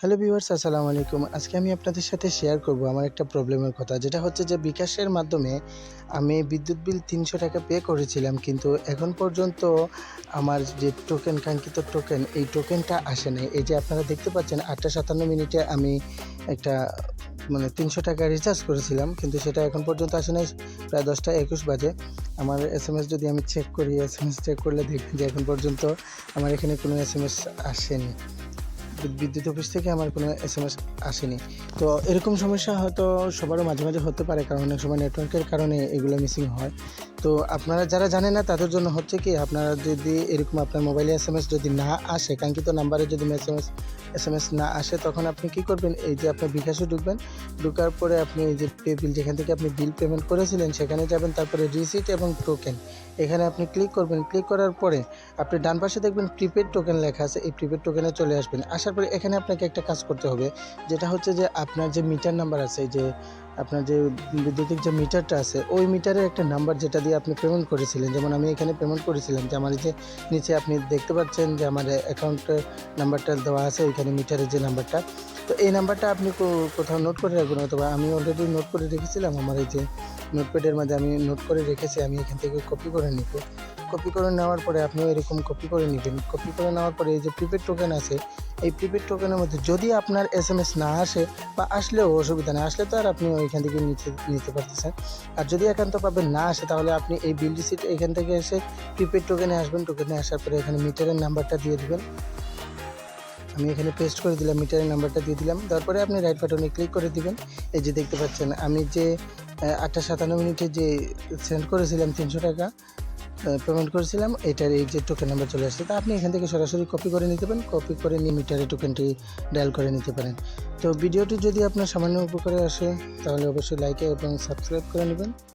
Hello viewers, আসসালামু আলাইকুম। আজকে আমি আপনাদের সাথে শেয়ার করব আমার একটা প্রবলেমের কথা, যেটা হচ্ছে যে বিকাশের মাধ্যমে আমি বিদ্যুৎ বিল তিনশো টাকা পে করেছিলাম, কিন্তু এখন পর্যন্ত আমার যে টোকেন কাঙ্ক্ষিত টোকেন এই টোকেনটা আসে নাই। এই যে আপনারা দেখতে পাচ্ছেন, আটটা সাতান্ন মিনিটে আমি একটা মানে তিনশো টাকা রিচার্জ করেছিলাম, কিন্তু সেটা এখন পর্যন্ত আসে নাই, প্রায় দশটা একুশ বাজে। আমার এস এম এস যদি আমি চেক করি এস এম এস চেক করলে দেখবেন যে এখন পর্যন্ত আমার এখানে কোনো এস এম এস আসেনি। বিদ্যুৎ অফিস থেকে আমার কোনো এস এম এস আসেনি। তো এরকম সমস্যা হয়তো সবারও মাঝে মাঝে হতে পারে, কারণ অনেক সময় নেটওয়ার্কের কারণে এগুলো মিসিং হয়। তো আপনারা যারা জানেন না, তাদের জন্য হচ্ছে কি, আপনারা যদি এরকম আপনার মোবাইলে এস এম এস যদি না আসে, কাঙ্ক্ষিত নাম্বারে যদি S M S S M S না আসে, তখন আপনি কি করবেন? এই যে আপনার বিকাশে ঢুকবেন, ঢুকার পরে আপনি এই যে পে বিল যেখান থেকে আপনি বিল পেমেন্ট করেছিলেন, সেখানে যাবেন, তারপরে রিসিট এবং টোকেন এখানে আপনি ক্লিক করবেন ক্লিক করার পরে আপনি ডান পাশে দেখবেন প্রিপেড টোকেন লেখা আছে, এই প্রিপেড টোকেনে চলে আসবেন। আসার পরে এখানে আপনাকে একটা কাজ করতে হবে, যেটা হচ্ছে যে আপনার যে মিটার নাম্বার আছে যে আপনার যে বিদ্যুতিক যে মিটারটা আছে, ওই মিটারের একটা নাম্বার যেটা দিয়ে আপনি পেমেন্ট করেছিলেন। যেমন আমি এখানে পেমেন্ট করেছিলাম যে আমার যে নিচে আপনি দেখতে পাচ্ছেন যে আমার অ্যাকাউন্টের নাম্বারটা দেওয়া আছে, ওইখানে মিটারের যে নাম্বারটা তো এই নাম্বারটা আপনি কোথাও নোট করে রাখবেন অথবা আমি অলরেডি নোট করে রেখেছিলাম আমার এই যে নোটপ্যাডের মধ্যে আমি নোট করে রেখেছি, আমি এখান থেকে কপি করে নিব। কপি করে নেওয়ার পরে আপনিও এরকম কপি করে নেবেন। কপি করে নেওয়ার পরে এই যে প্রিপেড টোকেন আছে, এই প্রিপেড টোকেনের মধ্যে যদি আপনার এস এম এস না আসে বা আসলেও অসুবিধা নেই, আসলে তো আর আপনি ওইখান থেকে নিতে নিতে পারতেছেন। আর যদি একান্তভাবে না আসে তাহলে আপনি এই বিল রিসিট এখান থেকে এসে প্রিপেড টোকেনে আসবেন। টোকেনে আসার পরে এখানে মিটারের নাম্বারটা দিয়ে দিবেন। আমি এখানে পেস্ট করে দিলাম মিটারের নাম্বারটা দিয়ে দিলাম। তারপরে আপনি রাইট বাটনে ক্লিক করে দিবেন। এই যে দেখতে পাচ্ছেন, আমি যে আটটা সাতান্ন মিনিটে যে সেন্ড করেছিলাম তিনশো টাকা পেমেন্ট করেছিলাম, এটার এই যে টোকেন নাম্বার চলে আসছে। তা আপনি এখান থেকে সরাসরি কপি করে নিতে পারেন কপি করে নিয়ে মিটারে টোকেনটি ডায়াল করে নিতে পারেন। তো ভিডিওটি যদি আপনার সামান্য উপকারে আসে, তাহলে অবশ্যই লাইক এবং সাবস্ক্রাইব করে নেবেন।